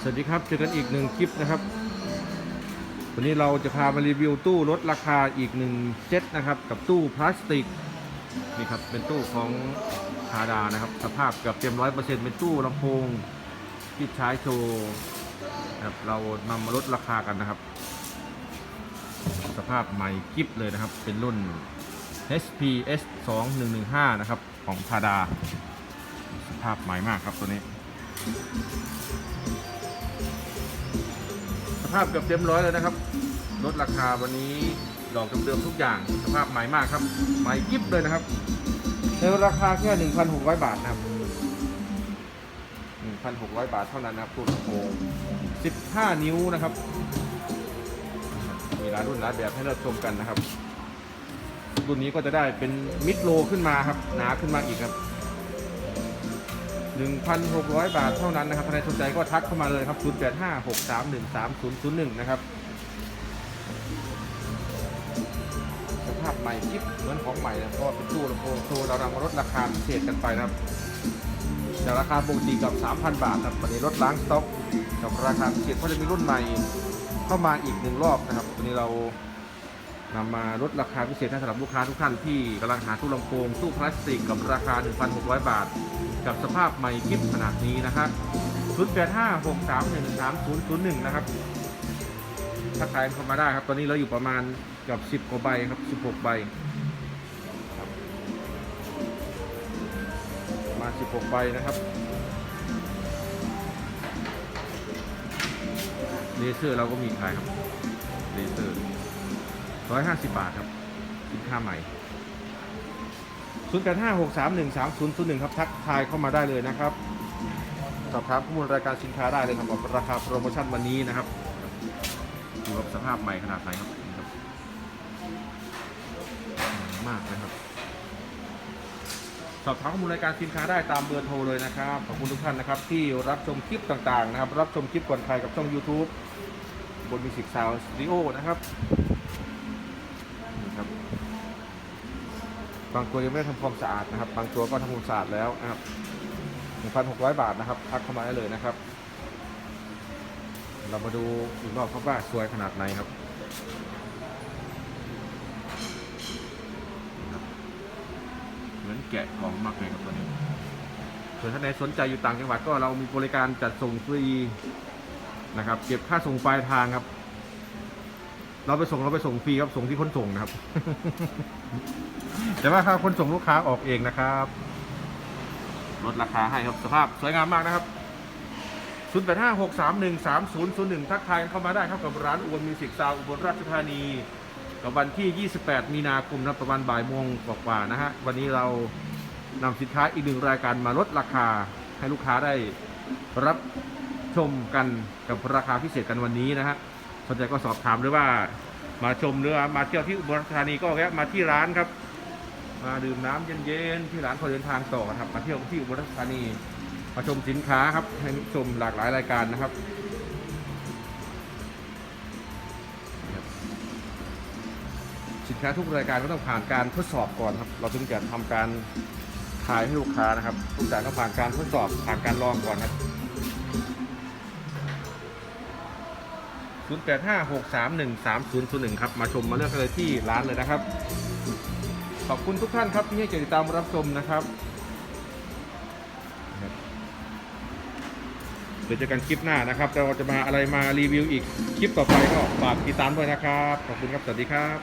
สวัสดีครับ เจอกันอีกหนึ่งคลิปนะครับ วันนี้เราจะพามารีวิวตู้ลดราคาอีกหนึ่งเซตนะครับ กับตู้พลาสติกนี่ครับเป็นตู้ของฮาดานะครับ สภาพเกือบเต็มร้อยเปอร์เซ็นต์เป็นตู้ลำโพงที่ใช้โชว์ครับเรานำมาลดราคากันนะครับ สภาพใหม่กิฟเลยนะครับ เป็นรุ่น HPS 2115นะครับ ของพาดา สภาพใหม่มากครับตัวนี้ สภาพเกือบเต็มร้อยเลยนะครับ ลดราคาวันนี้ดอกเดิมๆทุกอย่างสภาพใหม่มากครับ ใหม่กิฟเลยนะครับในราคาแค่ 1,600 บาทนะครับ 1,600 บาทเท่านั้นนะครับตัวลำโพง15 นิ้วนะครับ มีหลายรุ่นหลายแบบให้เราชมกันนะครับ รุ่นนี้ก็จะได้เป็นมิดโลขึ้นมาครับ หนาขึ้นมาอีกครับ 1,600 บาทเท่านั้นนะครับใครสนใจก็ทักเข้ามาเลยครับ0856313001 นะครับสภาพใหม่กิ๊บเหมือนของใหม่นะเพราะว่าเป็นตู้ลำโพงโชว์เรานำมาลดราคาพิเศษกันไปนะครับจากราคาปกติกับ 3,000 บาทครับวันนี้ลดล้างสต็อก กับราคาพิเศษเพราะจะมีรุ่นใหม่เข้ามาอีกหนึ่งรอบนะครับวันนี้เรา นำมาลดราคาพิเศษให้สำหรับลูกค้าทุกท่านที่กำลังหาตู้ลำโพงตู้พลาสติกกับราคา 1,600 บาท กับสภาพใหม่คลิปขนาดนี้นะครับ0856313001 นะครับถ้าขายเข้ามาได้ครับ ตอนนี้เราอยู่ประมาณเกือบ10 กว่าใบครับ 16 ใบครับประมา 16 ใบนะครับเลเซอร์เราก็มีขายครับเลเซอร์ 150บาทครับสินค้าใหม่0 8 5 6 3 1 3 0 0 1ครับทักทายเข้ามาได้เลยนะครับ สอบถามข้อมูลรายการสินค้าได้เลยครับกับราคาโปรโมชั่นวันนี้นะครับดูว่าสภาพใหม่ขนาดไหนครับครับมากนะครับ สอบถามข้อมูลรายการสินค้าได้ตามเบอร์โทรเลยนะครับ ขอบคุณทุกท่านนะครับ ที่รับชมคลิปต่างๆนะครับ รับชมคลิปก่อนใครกับช่อง YouTube บนมิสิกซาวสตูดิโอนะครับ บางตัวยังไม่ได้ทำความสะอาดนะครับ บางตัวก็ทำความสะอาดแล้วนะครับ1,600 บาทนะครับทักเข้ามาได้เลยนะครับ เรามาดูอีกรอบครับว่าสวยขนาดไหนครับเหมือนแกะกล่องมากเลยครับตัวนี้ส่วนท่านใดสนใจอยู่ต่างจังหวัดก็เรามีบริการจัดส่งฟรีนะครับ เก็บค่าส่งปลายทางครับ เราไปส่งเราไปส่งฟรีครับส่งที่คนส่งนะครับ แต่ว่าค่าคนส่งลูกค้าออกเองนะครับลดราคาให้ครับสภาพสวยงามมากนะครับ0 8 5 6 3 1 3 0 0 1 ทักทายกันเข้ามาได้ครับกับร้านอุบลมิวสิกซาวอุบลราชธานี กับวันที่ 28 มีนาคมนะประมาณบ่ายโมงกว่าๆนะฮะ วันนี้เรานำสินค้าอีกหนึ่งรายการมาลดราคาให้ลูกค้าได้รับชมกันกับราคาพิเศษกันวันนี้นะฮะ สนใจก็สอบถามหรือว่ามาชมหรือว่ามาเที่ยวที่อุบลราชธานีก็แวะมาที่ร้านครับ มาดื่มน้ำเย็นๆที่ร้านพอเดินทางต่อครับ มาเที่ยวที่อุบลราชธานีมาชมสินค้าครับให้ชมหลากหลายรายการนะครับสินค้าทุกรายการก็ต้องผ่านการทดสอบก่อนครับ เราถึงจะทำการขายให้ลูกค้านะครับ ทุกอย่างต้องผ่านการทดสอบผ่านการลองก่อนครับ 0856313001 ครับ มาชมมาเลือกกันเลยที่ร้านเลยนะครับ ขอบคุณทุกท่านครับที่ให้เกียรติติดตามรับชมนะครับเดี๋ยวเจอกันคลิปหน้านะครับเราจะมาอะไรมารีวิวอีกคลิปต่อไปก็ฝากติดตามด้วยนะครับ ขอบคุณครับ สวัสดีครับ